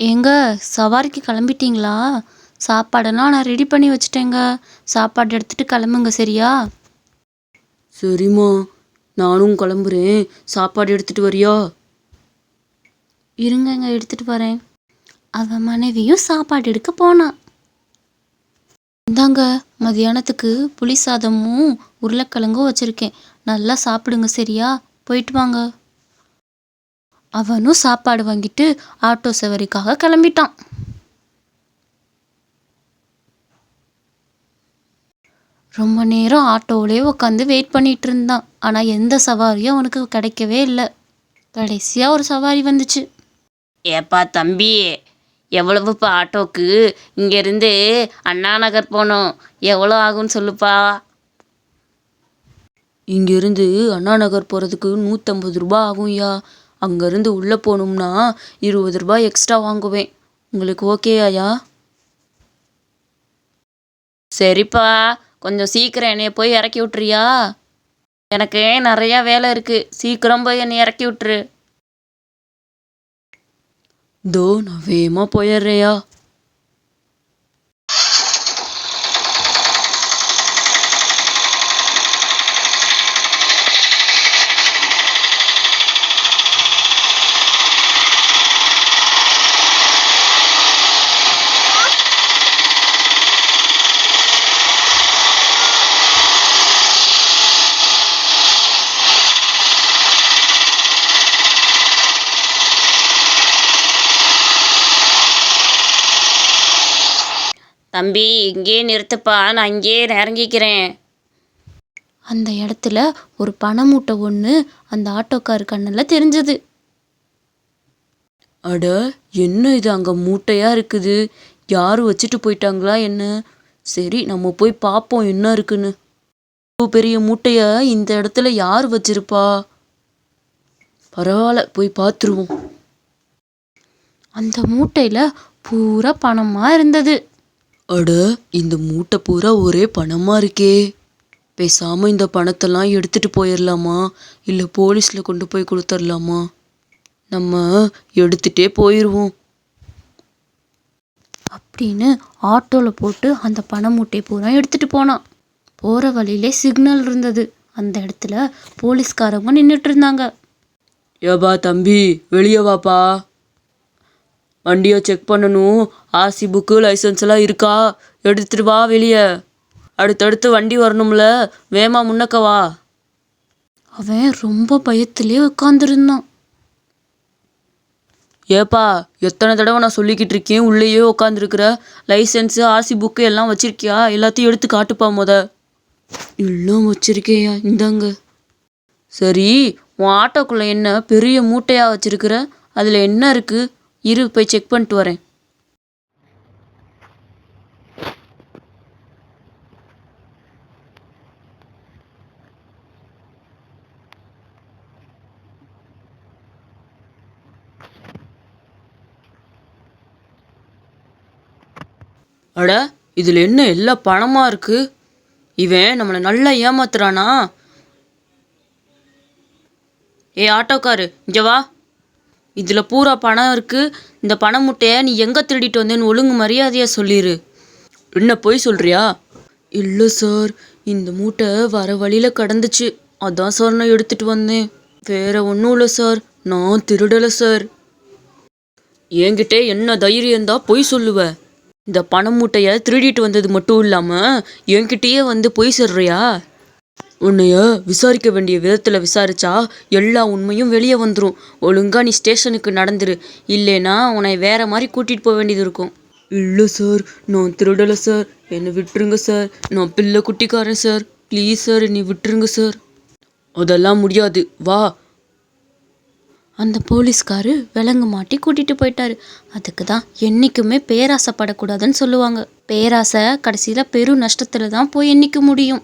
ஏங்க சவாரிக்கு கிளம்பிட்டீங்களா? சாப்பாடெல்லாம் நான் ரெடி பண்ணி வச்சுட்டேங்க. சாப்பாடு எடுத்துட்டு கிளம்புங்க சரியா? சரிம்மா. நானும் கிளம்புறேன். சாப்பாடு எடுத்துட்டு வரியா? இருங்கங்க எடுத்துட்டு வரேன். அவன் மனைவியும் சாப்பாடு எடுக்க போனான் இந்தாங்க மதியானத்துக்கு புளி சாதமும் உருளைக்கிழங்கும் வச்சுருக்கேன். நல்லா சாப்பிடுங்க சரியா? போயிட்டு வாங்க. அவனும் சாப்பாடு வாங்கிட்டு ஆட்டோ சவாரிக்காக கிளம்பிட்டான். ரொம்ப நேரம் ஆட்டோவிலே உட்காந்து வெயிட் பண்ணிட்டு இருந்தான். ஆனால் எந்த சவாரியும் அவனுக்கு கிடைக்கவே இல்லை. கடைசியாக ஒரு சவாரி வந்துச்சு. ஏப்பா தம்பி எவ்வளவுப்பா ஆட்டோக்கு? இங்கேருந்து அண்ணா நகர் போகணும். எவ்வளோ ஆகும்னு சொல்லுப்பா. இங்கேருந்து அண்ணா நகர் போகிறதுக்கு நூற்றம்பது ரூபா ஆகும்யா. அங்கேருந்து உள்ளே போகணும்னா இருபது ரூபாய் எக்ஸ்ட்ரா வாங்குவேன். உங்களுக்கு ஓகேயா சரிப்பா கொஞ்சம் சீக்கிரம் என்னைய போய் இறக்கி விட்றியா எனக்கு நிறையா வேலை இருக்குது சீக்கிரம் போய் என்னை இறக்கி விட்ரு தோ நான் வேகமாக போயிடுறேயா? தம்பி இங்கேயே நிறுத்துப்பா நான் இங்கேயே இறங்கிக்கிறேன். அந்த இடத்துல ஒரு பனை மூட்டை ஒன்று அந்த ஆட்டோக்கார் கண்ணில் தெரிஞ்சது. அட என்ன இது அங்கே மூட்டையாக இருக்குது? யார் வச்சுட்டு போயிட்டாங்களா என்ன? சரி நம்ம போய் பார்ப்போம் என்ன இருக்குன்னு. இவ்வளோ பெரிய மூட்டைய இந்த இடத்துல யார் வச்சிருப்பா? பரவாயில்ல போய் பார்த்துருவோம் அந்த மூட்டையில் பூரா பணமாக இருந்தது. அட இந்த மூட்டை பூரா ஒரே பணமாக இருக்கே. பேசாமல் இந்த பணத்தெல்லாம் எடுத்துட்டு போயிடலாமா இல்லை போலீஸில் கொண்டு போய் கொடுத்துடலாமா நம்ம எடுத்துட்டே போயிடுவோம் அப்படின்னு ஆட்டோவில் போட்டு அந்த பண மூட்டை பூரா எடுத்துட்டு போனான். போகிற வழியிலே சிக்னல் இருந்தது. அந்த இடத்துல போலீஸ்காரங்க நின்றுட்டு இருந்தாங்க. ஏப்பா தம்பி வெளியே வாப்பா. வண்டியை செக் பண்ணணும். ஆர்சி புக்கு லைசன்ஸ் எல்லாம் இருக்கா? எடுத்துட்டு வா வெளியே. அடுத்தடுத்து வண்டி வரணும்ல. வேமா முன்னக்க வா. அவன் ரொம்ப பயத்திலே உட்காந்துருந்தான் ஏப்பா எத்தனை தடவை நான் சொல்லிக்கிட்டு இருக்கேன்? உள்ளேயே உட்காந்துருக்குற லைசன்ஸு ஆர்சி புக்கு எல்லாம் வச்சிருக்கியா? எல்லாத்தையும் எடுத்து காட்டுப்பா முத. எல்லாம் வச்சிருக்கேயா? இந்தாங்க. சரி உன் ஆட்டோக்குள்ளே என்ன பெரிய மூட்டையாக வச்சிருக்கிற? அதில் என்ன இருக்கு? இரு போய் செக் பண்ணிட்டு வரேன். அட இதில் என்ன எல்லா பணமாக இருக்கு? இவன் நம்மளை நல்லா ஏமாத்துறானா? ஏ ஆட்டோக்காரு இங்கே வா. இதில் பூரா பணம் இருக்குது இந்த பண மூட்டையை நீ எங்கே திருடிட்டு வந்தேன்னு ஒழுங்கு மரியாதையாக சொல்லிடு என்ன போய் சொல்கிறியா இல்லை சார் இந்த மூட்டை வர வழியில் கடந்துச்சு. அதான் சார் நான் எடுத்துட்டு வந்தேன். வேற ஒன்றும் இல்லை சார் நான் திருடலை சார். என்கிட்ட என்ன தைரியம் தான் பொய் சொல்லுவ. இந்த பண மூட்டையை திருடிட்டு வந்தது மட்டும் இல்லாமல் என்கிட்டயே வந்து பொய் சொல்றியா? உன்னைய விசாரிக்க வேண்டிய விதத்தில் விசாரிச்சா எல்லா உண்மையும் வெளியே வந்துடும் ஒழுங்கா நீ ஸ்டேஷனுக்கு நடந்துரு. இல்லைனா உன்னை வேற மாதிரி கூட்டிகிட்டு போக வேண்டியது இருக்கும். இல்லை சார் நான் திருடலை சார். என்னை விட்டுருங்க சார். நான் பிள்ளை குட்டிக்காரன் சார். ப்ளீஸ் சார் என்னை விட்டுருங்க சார். அதெல்லாம் முடியாது. வா. அந்த போலீஸ்காரு விலங்கு மாட்டி கூட்டிட்டு போயிட்டாரு. அதுக்கு தான் என்றைக்குமே பேராசைப்படக்கூடாதுன்னு சொல்லுவாங்க. பேராசை கடைசியில் பெரும் நஷ்டத்தில் தான் போய் எண்ணிக்க முடியும்.